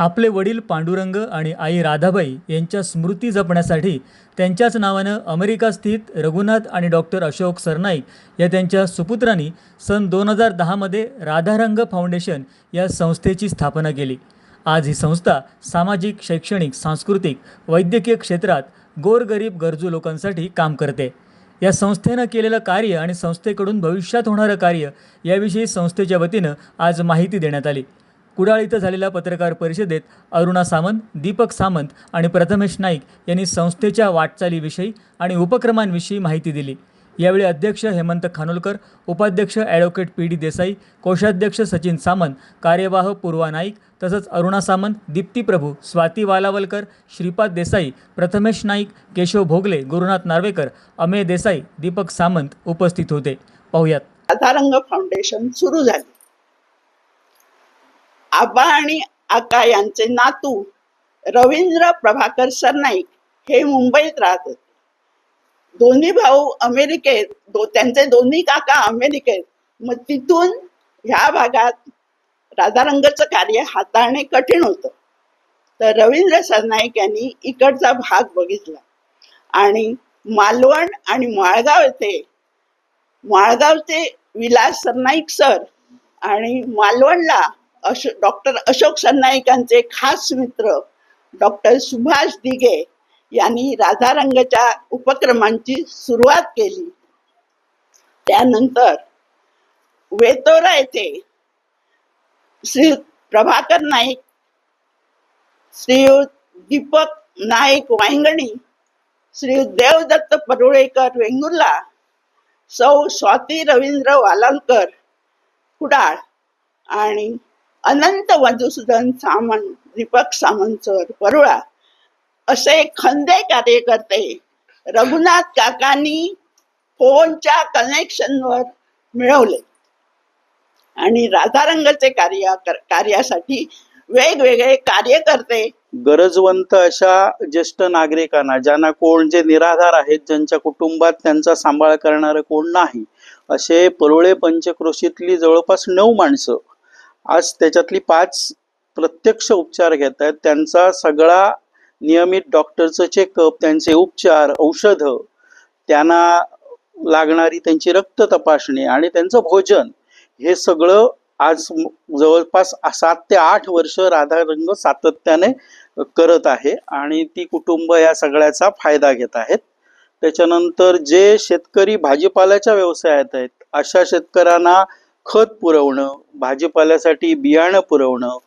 आपले वडील पांडुरंग आणि आई राधाबाई यांच्या स्मृती जपण्यासाठी त्यांच्याच नावानं अमेरिका स्थित रघुनाथ आणि डॉक्टर अशोक सरनाईक या त्यांच्या सुपुत्रांनी सन दोन हजार दहामध्ये राधारंग फाउंडेशन या संस्थेची स्थापना केली. आज ही संस्था सामाजिक शैक्षणिक सांस्कृतिक वैद्यकीय क्षेत्रात गोरगरीब गरजू लोकांसाठी काम करते. या संस्थेनं केलेलं कार्य आणि संस्थेकडून भविष्यात होणारं कार्य याविषयी संस्थेच्या वतीनं आज माहिती देण्यात आली. कुडाळ इथं झालेल्या पत्रकार परिषदेत अरुणा सामंत दीपक सामंत आणि प्रथमेश नाईक यांनी संस्थेच्या वाटचालीविषयी आणि उपक्रमांविषयी माहिती दिली. यावेळी अध्यक्ष हेमंत खानोलकर उपाध्यक्ष ॲडव्होकेट पी डी देसाई कोषाध्यक्ष सचिन सामंत कार्यवाह पूर्वा नाईक तसंच अरुणा सामंत दीप्ती प्रभू स्वाती वालावलकर श्रीपाद देसाई प्रथमेश नाईक केशव भोगले गुरुनाथ नार्वेकर अमेय देसाई दीपक सामंत उपस्थित होते. पाहुयात. राधारंग फाउंडेशन सुरू झाले. आबा आणि आका यांचे नातू रवींद्र प्रभाकर सरनाईक हे मुंबईत राहत होते. दोन्ही भाऊ अमेरिकेत दो त्यांचे दोन्ही काका अमेरिकेत. मग तिथून ह्या भागात राधारंगाचं कार्य हाताळणे कठीण होतं. तर रवींद्र सरनाईक यांनी इकडचा भाग बघितला. आणि मालवण आणि माळगाव येथे माळगावचे विलास सरनाईक सर आणि मालवणला अशो डॉक्टर अशोक सन्नाईकांचे खास मित्र डॉक्टर सुभाष दिघे यांनी राधारंगच्या उपक्रमांची सुरुवात केली. त्यानंतर वेतोरा येथे श्री प्रभाकर नाईक श्रीयुत दीपक नाईक वांगणी श्री देवदत्त परुळेकर वेंगुर्ला सौ स्वाती रवींद्र वालालकर कुडाळ आणि अनंत मधुसूदन सामंत दीपक सामंत सर परुळा असे खंदे कार्यकर्ते रघुनाथ काकांनी फोनच्या कनेक्शनवर मिळवले. आणि राधारंगाचे कार्य कार्यासाठी वेगवेगळे कार्यकर्ते गरजवंत अशा ज्येष्ठ नागरिकांना ज्यांना कोण जे निराधार आहेत ज्यांच्या कुटुंबात त्यांचा सांभाळ करणारं कोण नाही असे परुळे पंचक्रोशीतली जवळपास नऊ माणसं आज त्याच्यातली पाच प्रत्यक्ष उपचार घेत आहेत. त्यांचा सगळा नियमित डॉक्टरचं चेकअप त्यांचे उपचार औषधं त्यांना लागणारी त्यांची रक्त तपासणी आणि त्यांचं भोजन हे सगळं आज जवळपास सात ते आठ वर्ष राधारंग सातत्याने करत आहे आणि ती कुटुंब या सगळ्याचा फायदा घेत आहेत. त्याच्यानंतर जे शेतकरी भाजीपाल्याच्या व्यवसायात आहेत अशा शेतकऱ्यांना खत पुरवणं भाजीपाल्यासाठी बियाणं पुरवणं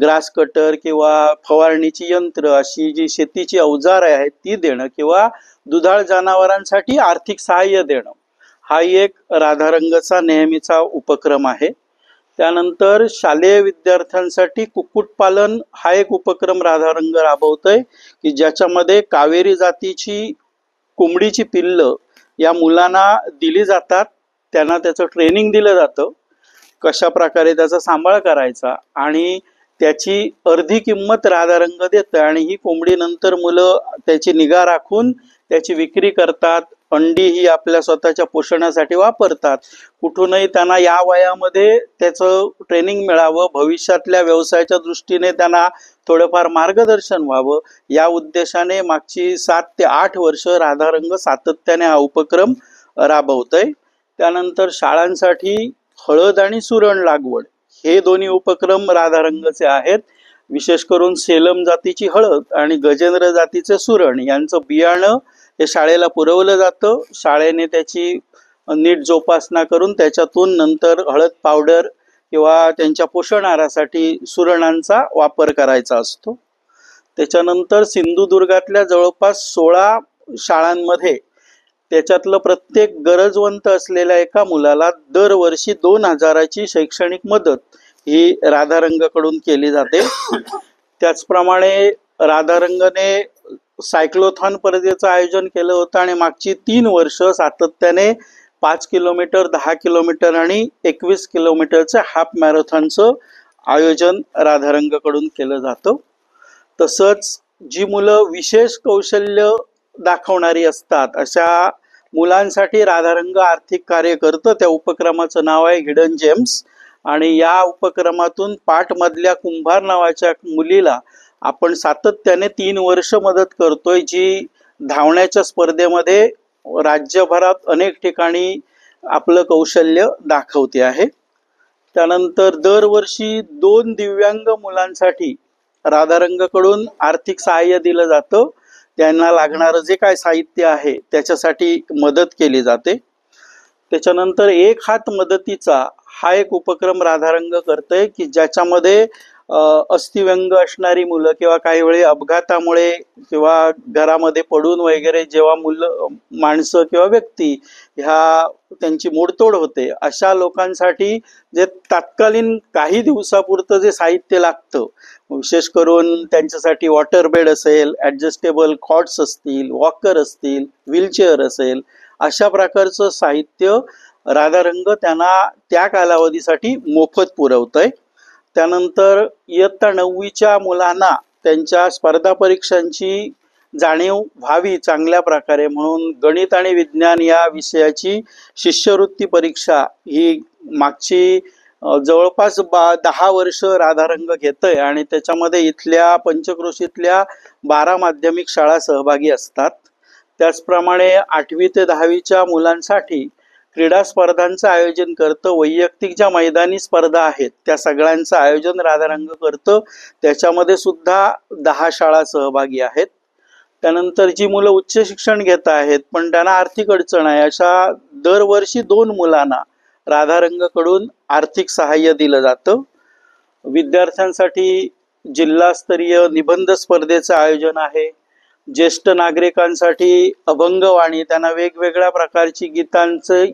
ग्रास कटर किंवा फवारणीची यंत्र अशी जी शेतीची अवजारं आहेत ती देणं किंवा दुधाळ जनावरांसाठी आर्थिक सहाय्य देणं हा एक राधारंगचा नेहमीचा उपक्रम आहे. त्यानंतर शालेय विद्यार्थ्यांसाठी कुक्कुटपालन हा एक उपक्रम राधारंग राबवतोय की ज्याच्यामध्ये कावेरी जातीची कोंबडीची पिल्लं या मुलांना दिली जातात. त्यांना त्याचं ट्रेनिंग दिलं जातं. कशा प्रकारे त्याचा सांभाळ करायचा आणि त्याची अर्धी किंमत राधारंग देतं आणि ही कोंबडी नंतर मुलं त्याची निगा राखून त्याची विक्री करतात. अंडी ही आपल्या स्वतःच्या पोषणासाठी वापरतात. कुठूनही त्यांना या वयामध्ये त्याचं ट्रेनिंग मिळावं. भविष्यातल्या व्यवसायाच्या दृष्टीने त्यांना थोडंफार मार्गदर्शन व्हावं. या उद्देशाने मागची सात ते आठ वर्ष राधारंग सातत्याने हा उपक्रम राबवतोय. त्यानंतर शाळांसाठी हळद आणि सुरण लागवड. हे दोन्ही उपक्रम राधारंगचे आहेत. विशेष करून सेलम जातीची हळद आणि गजेंद्र जातीचे सुरण यांचं बियाणं हे शाळेला पुरवलं जातं. शाळेने त्याची नीट जोपासना करून त्याच्यातून नंतर हळद पावडर किंवा त्यांच्या पोषण आहारासाठी सुरणांचा वापर करायचा असतो. त्याच्यानंतर सिंधुदुर्गातल्या जवळपास सोळा शाळांमध्ये त्याच्यातलं प्रत्येक गरजवंत असलेल्या एका मुलाला दरवर्षी दोन हजाराची शैक्षणिक मदत ही राधारंगाकडून केली जाते. त्याचप्रमाणे राधारंगने सायक्लोथॉन स्पर्धेचं आयोजन केलं होतं आणि मागची तीन वर्ष सातत्याने पाच किलोमीटर दहा किलोमीटर आणि एकवीस किलोमीटरचं हाफ मॅरेथॉनचं आयोजन राधारंगकडून केलं जातं. तसंच जी मुलं विशेष कौशल्य दाखवणारी असतात. अशा मुलांसाठी राधारंग आर्थिक कार्य करतं. त्या उपक्रमाचं नाव आहे हिडन जेम्स. आणि या उपक्रमातून पाटमधल्या कुंभार नावाच्या मुलीला आपण सातत्याने तीन वर्ष मदत करतोय जी धावण्याच्या स्पर्धेमध्ये राज्यभरात अनेक ठिकाणी आपलं कौशल्य दाखवते आहे. त्यानंतर दरवर्षी दोन दिव्यांग मुलांसाठी राधारंगकडून आर्थिक सहाय्य दिलं जातं. त्यांना लागणारं जे काय साहित्य आहे त्याच्यासाठी मदत केली जाते. त्याच्यानंतर एक हात मदतीचा हा एक उपक्रम राधारंग करतोय की ज्याच्यामध्ये अस्थिव्यंग असणारी मुलं किंवा काही वेळी अपघातामुळे किंवा घरामध्ये पडून वगैरे जेव्हा मुलं माणसं किंवा व्यक्ती ह्या त्यांची मोडतोड होते अशा लोकांसाठी जे तात्कालीन काही दिवसापुरतं जे साहित्य लागतं विशेष करून त्यांच्यासाठी वॉटर बेड असेल ॲडजस्टेबल कॉट्स असतील वॉकर असतील व्हीलचेअर असेल अशा प्रकारचं साहित्य राधारंग त्यांना त्या कालावधीसाठी मोफत पुरवतंय. त्यानंतर इयत्ता नववीच्या मुलांना त्यांच्या स्पर्धा परीक्षांची जाणीव व्हावी चांगल्या प्रकारे म्हणून गणित आणि विज्ञान या विषयाची शिष्यवृत्ती परीक्षा ही मागची जवळपास बा दहा वर्ष राधारंग घेतोय आणि त्याच्यामध्ये इथल्या पंचक्रोशीतल्या बारा माध्यमिक शाळा सहभागी असतात. त्याचप्रमाणे आठवी ते दहावीच्या मुलांसाठी क्रीडा स्पर्धांचं आयोजन करतं. वैयक्तिक ज्या मैदानी स्पर्धा आहेत त्या सगळ्यांचं आयोजन राधारंग करतं. त्याच्यामध्ये सुद्धा दहा शाळा सहभागी आहेत. त्यानंतर जी मुलं उच्च शिक्षण घेत आहेत पण त्यांना आर्थिक अडचण आहे अशा दरवर्षी दोन मुलांना राधारंगकडून आर्थिक सहाय्य दिलं जातं. विद्यार्थ्यांसाठी जिल्हास्तरीय निबंध स्पर्धेचं आयोजन आहे. ज्येष्ठ नागरिकांसाठी अभंगवाणी त्यांना वेगवेगळ्या प्रकारची गीतांचे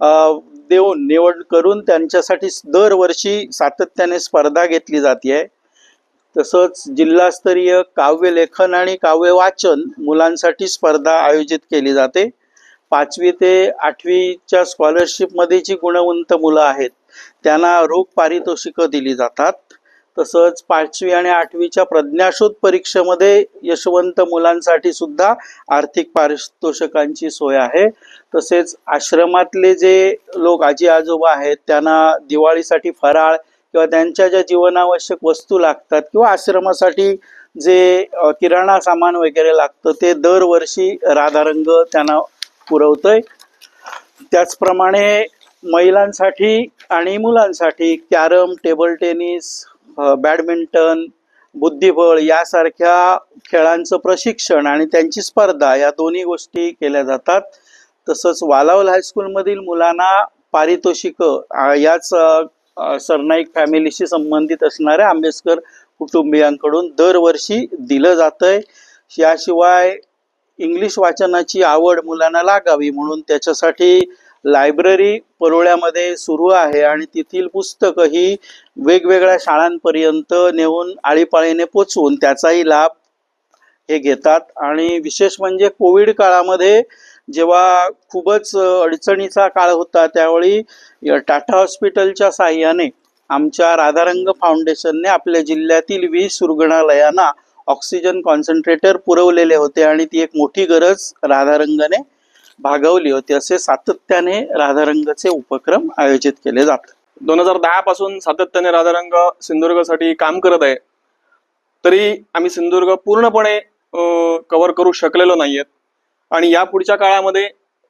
देऊन निवड करून त्यांच्यासाठी दरवर्षी सातत्याने स्पर्धा घेतली जाते तसंच जिल्हास्तरीय काव्य लेखन आणि काव्य वाचन मुलांसाठी स्पर्धा आयोजित केली जाते. पाचवी ते आठवीच्या स्कॉलरशिपमध्ये जी गुणवंत मुलं आहेत. त्यांना रोख पारितोषिकं दिली जातात. तसंच पाचवी आणि आठवीच्या प्रज्ञाशोध परीक्षेमध्ये यशवंत मुलांसाठी सुद्धा आर्थिक पारितोषिकांची सोय आहे. तसेच आश्रमातले जे लोक आजी आजोबा आहेत त्यांना दिवाळीसाठी फराळ किंवा त्यांच्या ज्या जीवनावश्यक वस्तू लागतात किंवा आश्रमासाठी जे किराणा सामान वगैरे लागतं ते दरवर्षी राधारंग त्यांना पुरवतोय. त्याचप्रमाणे महिलांसाठी आणि मुलांसाठी कॅरम टेबल टेनिस बॅडमिंटन बुद्धिबळ यासारख्या खेळांचं प्रशिक्षण आणि त्यांची स्पर्धा या दोन्ही गोष्टी केल्या जातात. तसंच वालावल हायस्कूलमधील मुलांना पारितोषिक याच सरनाईक फॅमिलीशी संबंधित असणाऱ्या आंबेडकर कुटुंबियांकडून दरवर्षी दिलं जातंय. याशिवाय इंग्लिश वाचनाची आवड मुलांना लागावी म्हणून त्याच्यासाठी लायब्ररी परोळ्यामध्ये सुरू आहे आणि तेथील पुस्तकं ही वेगवेगळ्या शाळांपर्यंत नेऊन आळीपाळीने पोचवून त्याचाही लाभ हे घेतात. आणि विशेष म्हणजे कोविड काळामध्ये जेव्हा खूपच अडचणीचा काळ होता त्यावेळी टाटा हॉस्पिटलच्या साह्याने आमच्या राधारंग फाउंडेशनने आपल्या जिल्ह्यातील वीस रुग्णालयांना ऑक्सिजन कॉन्सन्ट्रेटर पुरवलेले होते आणि ती एक मोठी गरज राधारंगने भागवली होती असे सातत्याने राधारंगचे उपक्रम आयोजित केले जातात. दोन हजार दहा पासून सातत्याने राधारंग सिंधुदुर्गसाठी काम करत आहे. तरी आम्ही सिंधुदुर्ग पूर्णपणे कव्हर करू शकलेलो नाहीयेत. आणि या पुढच्या काळामध्ये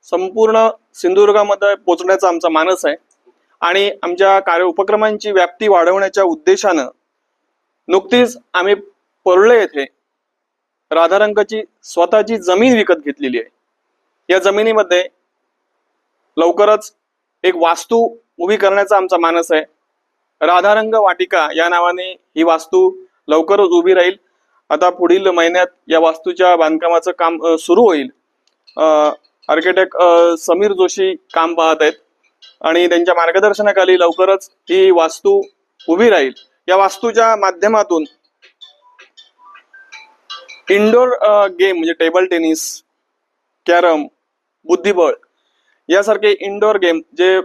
संपूर्ण सिंधुदुर्गामध्ये पोचण्याचा आमचा मानस आहे. आणि आमच्या कार्य उपक्रमांची व्याप्ती वाढवण्याच्या उद्देशानं नुकतीच आम्ही पर्ले येथे राधारंगाची स्वतःची जमीन विकत घेतलेली आहे. या जमिनीमध्ये लवकरच एक वास्तू उभी करण्याचा आमचा मानस आहे. राधारंग वाटिका या नावाने ही वास्तू लवकरच उभी राहील. आता पुढील महिन्यात या वास्तूच्या बांधकामाचं काम सुरू होईल. आर्किटेक्ट समीर जोशी काम पाहत आहेत. आणि त्यांच्या मार्गदर्शनाखाली लवकरच ही वास्तू उभी राहील. या वास्तूच्या माध्यमातून इंडोर गेम म्हणजे टेबल टेनिस कॅरम बुद्धिबळ. यासारखे इनडोअर गेम जे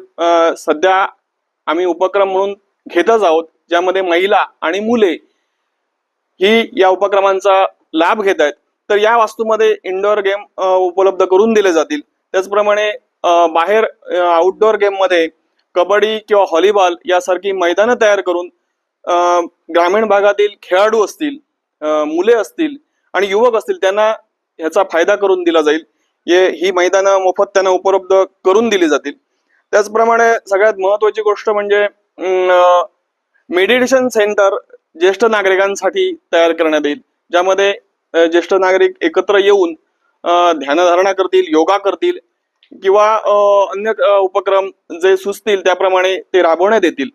सध्या आम्ही उपक्रम म्हणून घेतच आहोत ज्यामध्ये महिला आणि मुले ही या उपक्रमांचा लाभ घेत आहेत तर या वास्तूमध्ये इनडोअर गेम उपलब्ध करून दिले जातील. त्याचप्रमाणे बाहेर आउटडोअर गेममध्ये कबड्डी किंवा व्हॉलीबॉल यासारखी मैदानं तयार करून ग्रामीण भागातील खेळाडू असतील मुले असतील आणि युवक असतील त्यांना ह्याचा फायदा करून दिला जाईल. ये ही मैदानं मोफत त्यांना उपलब्ध करून दिली जातील. त्याचप्रमाणे सगळ्यात महत्वाची गोष्ट म्हणजे मेडिटेशन सेंटर ज्येष्ठ नागरिकांसाठी तयार करण्यात येईल. ज्यामध्ये ज्येष्ठ नागरिक एकत्र येऊन ध्यानधारणा करतील योगा करतील किंवा अन्य उपक्रम जे सुचतील त्याप्रमाणे ते राबवण्यात येतील.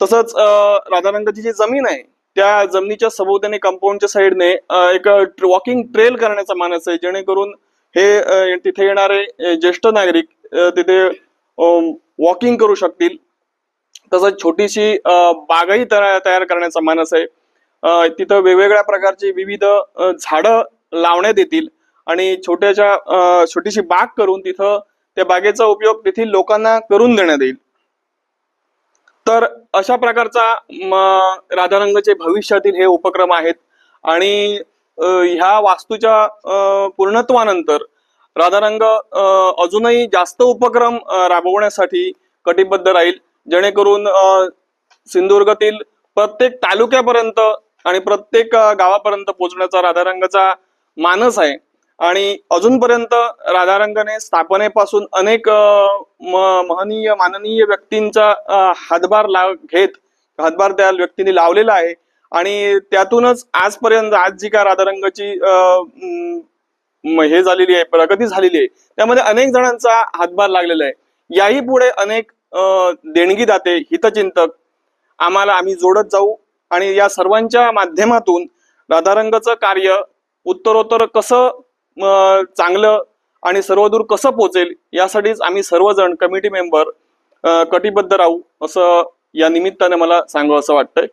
तसंच अ, राधारंगाची जी जमीन आहे त्या जमिनीच्या सभोवताने कंपाऊंडच्या साईडने एक वॉकिंग ट्रेल करण्याचा मानस आहे जेणेकरून हे तिथे येणारे ज्येष्ठ नागरिक तिथे वॉकिंग करू शकतील. तसंच छोटीशी बागही तयार करण्याचा मानस आहे. तिथं वेगवेगळ्या प्रकारची विविध झाडं लावण्यात येतील. आणि छोट्याच्या छोटीशी बाग करून तिथं त्या बागेचा उपयोग तेथील लोकांना करून देण्यात येईल. तर अशा प्रकारचा राधारंगाचे भविष्यातील हे उपक्रम आहेत. आणि ह्या वास्तूच्या पूर्णत्वानंतर राधारंग अजूनही जास्त उपक्रम राबवण्यासाठी कटिबद्ध राहील. जेणेकरून सिंधुदुर्गातील प्रत्येक तालुक्यापर्यंत आणि प्रत्येक गावापर्यंत पोहोचण्याचा राधारंगाचा मानस आहे. आणि अजूनपर्यंत राधारंगाने स्थापनेपासून अनेक म- महनीय माननीय व्यक्तींचा हातभार लाव घेत हातभार त्या व्यक्तींनी लावलेला आहे. आणि त्यातूनच आजपर्यंत आज जी काय राधारंगाची हे झालेली आहे प्रगती झालेली आहे त्यामध्ये अनेक जणांचा हातभार लागलेला आहे. याही पुढे अनेक देणगी देणगीदाते हितचिंतक आम्हाला आम्ही जोडत जाऊ आणि या सर्वांच्या माध्यमातून राधारंगाचं कार्य उत्तरोत्तर कसं चांगलं आणि सर्वदूर कसं पोचेल यासाठीच आम्ही सर्वजण कमिटी मेंबर कटिबद्ध राहू असं या निमित्ताने मला सांगू असं वाटतंय.